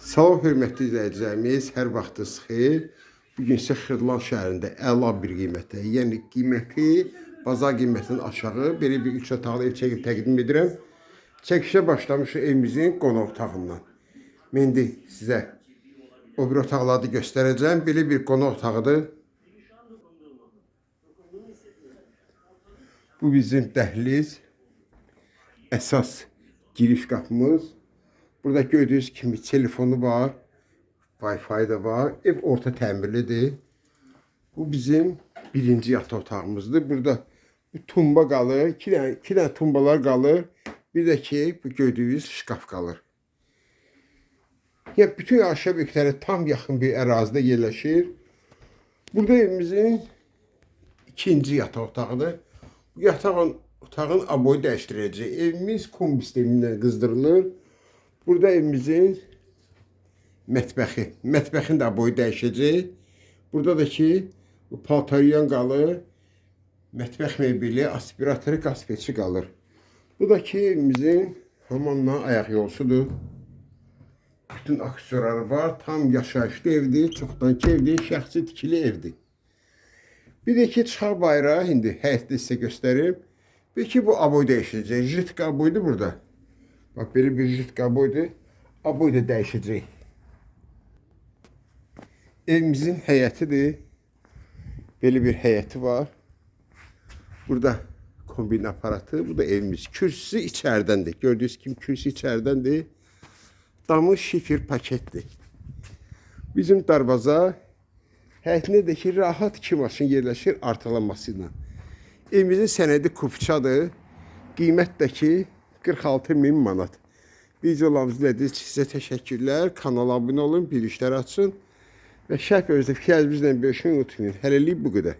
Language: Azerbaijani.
Salam hörmətli izləyicilərimiz, hər vaxtınız xeyir. Bu gün isə Xırdalan şəhərində əla bir qiymətə, yəni qiyməti bazar qiymətindən aşağı belə bir 3 otaqlı ev çəkib təqdim edirəm. Çəkişə başlamışıq evimizin qonaq otağından. Mən indi sizə o bir otaqları göstərəcəm. Belə bir qonaq otağıdır. Bu bizim dəhliz. Əsas giriş qapımız. Burada gördüyünüz kimi telefonu var. Wi-Fi da var. Ev orta təmirlidir. Bu bizim birinci yataq otağımızdır. Burada bu tumba qalır. İki dənə, iki dənə tumbalar qalır. Bir də ki, bu gördüyünüz şkaf qalır. Yəni bütün aşağı bölükləri tam yaxın bir ərazidə yerləşir. Burada evimizin ikinci yataq otağıdır. Bu yatağın otağın aboyu dəyişdirəcək. Evimiz kombi sistemindən qızdırılır. Burada evimizin mətbəxi, mətbəxin də aboyu dəyişəcək. Burada da ki, bu paltaryan qalır. Mətbəx mebeli, aspiratoru, qaz peçi qalır. Bu da ki, evimizin hamamla ayaq yolsudur. Bütün aksesuarları var. Tam yaşayışlı evdir. Çoxdankı evdir. Şəxsi tikili evdir. Bir də ki, çıxar bayrağı indi həyətdə sizə göstərim. Bir ki, bu aboy dəyişəcək. Jitka aboydur burada. Bax, belə bir jitka aboydur. Aboy da dəyişəcək. Evimizin həyətidir. Belə bir həyəti var. Burada kombin aparatı. Bu da evimiz. Kürsüsü içəridəndir. Gördüyünüz kimi kürsü içəridəndir. Damı şifir paketdir. Bizim darvaza həyətində də ki, rahat iki maşın yerləşir artılaması ilə. Evimizin sənədi kupçadır. Qiymət də ki 46 min manat. Videolarımızı izlədiyiniz üçün sizə təşəkkürlər. Kanala abunə olun, bilişlər açın və şərh bölümündə fikirlərinizlə bölüşməyi unutmayın. Hələlik bu qədər.